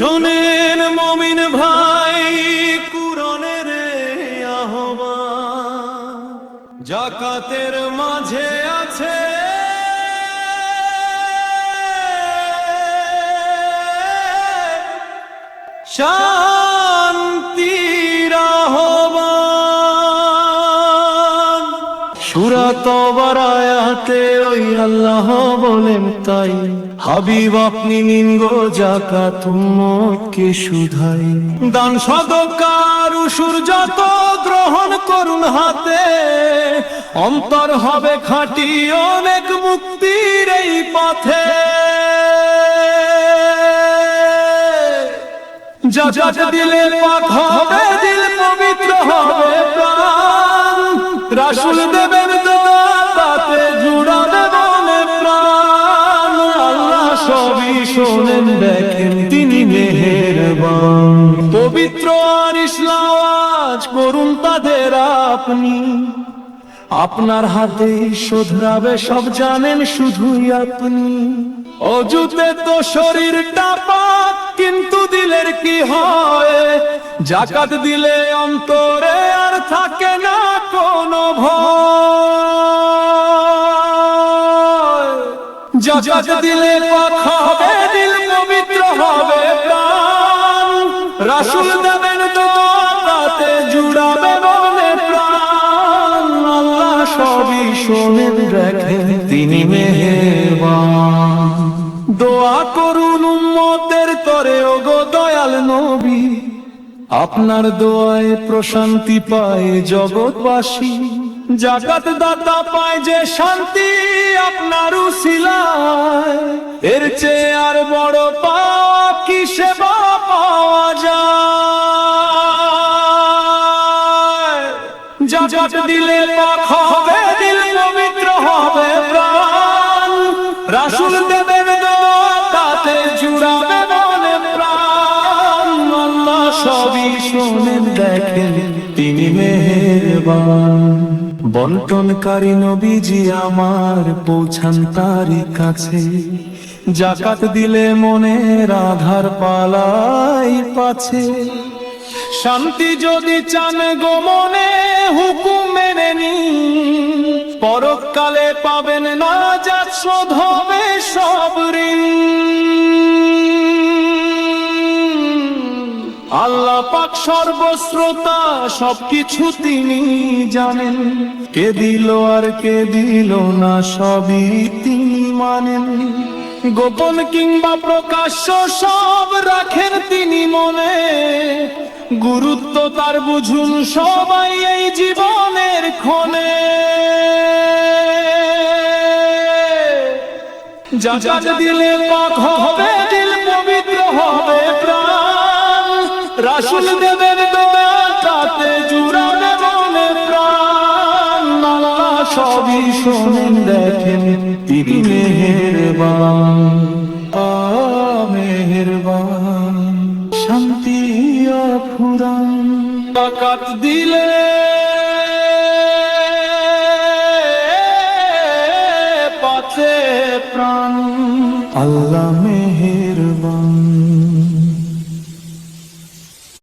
শোনেন মমিন ভাই কুরনের জাকাতের মাঝে আছে। শান্তির সুরাত বারায়াতে ওই আল্লাহ বলেন তাই। হাবিব, আপনি নিন গো জাকাত উম্মতকে শুধাই দান সদকার উসুর যত গ্রহণ করুন হাতে। অন্তর হবে খাঁটি অনেক মুক্তির এই পথে। যা দিলে পাক হবে শোনেন দেখেন তিনি মেহেরবান। পবিত্র আর ইসলাম করুন তাদের আপনি। আপনার হাতে শোধরাবে সব জানেন শুধুই আপনি। অজুতে তো শরীরটা পাক, কিন্তু দিলের কি হয়? জাকাত দিলে অন্তরে আর থাকে না কোনো ভয়। জাকাত দিলে পাক হবে শোনেন দেখেন তিনি মেহেরবান। দোয়া করুন উম্মতের তরে, ওগো দয়াল নবী। আপনার দোয়ায় প্রশান্তি পায় জগৎবাসী। জাকাত দাতা পায় যে শান্তি আপনার উসিলায়। এর চেয়ে আর বড় পাওয়া কি সেবা পাওয়া যায়? জাকাত দিলে পাক হবে দেখেন তিনি মেহেরবান। বন্টনকারী নবীজি আমার পৌঁছান তারই কাছে। জাকাত দিলে মনের আধার পালাই পাছে। শান্তি যদি চান গো মনে, হুকুম মেনে নি পরকালে পাবেন না যা শোধ হবে সব ঋণ। পাক সর্বশ্রোতা, সবকিছু তিনি জানেন। কে দিল আর কে দিল না, সবই তিনি মানেন। গোপন কিংবা প্রকাশ্য, সব রাখেন তিনি মনে। গুরুত্ব তার বুঝুন সবাই এই জীবনের ক্ষণে। জাকাত দিলে পাক হবে, দিল পবিত্র হবে প্রাণ রাসুল দেবের দোয়াটাতে মনে প্রাণ, আল্লাহ সবই শোনেন, দেখেন তিনি মেহেরবান। মেহেরবান। শান্তি অফুরান বাকাত দিলে পথে প্রাণ।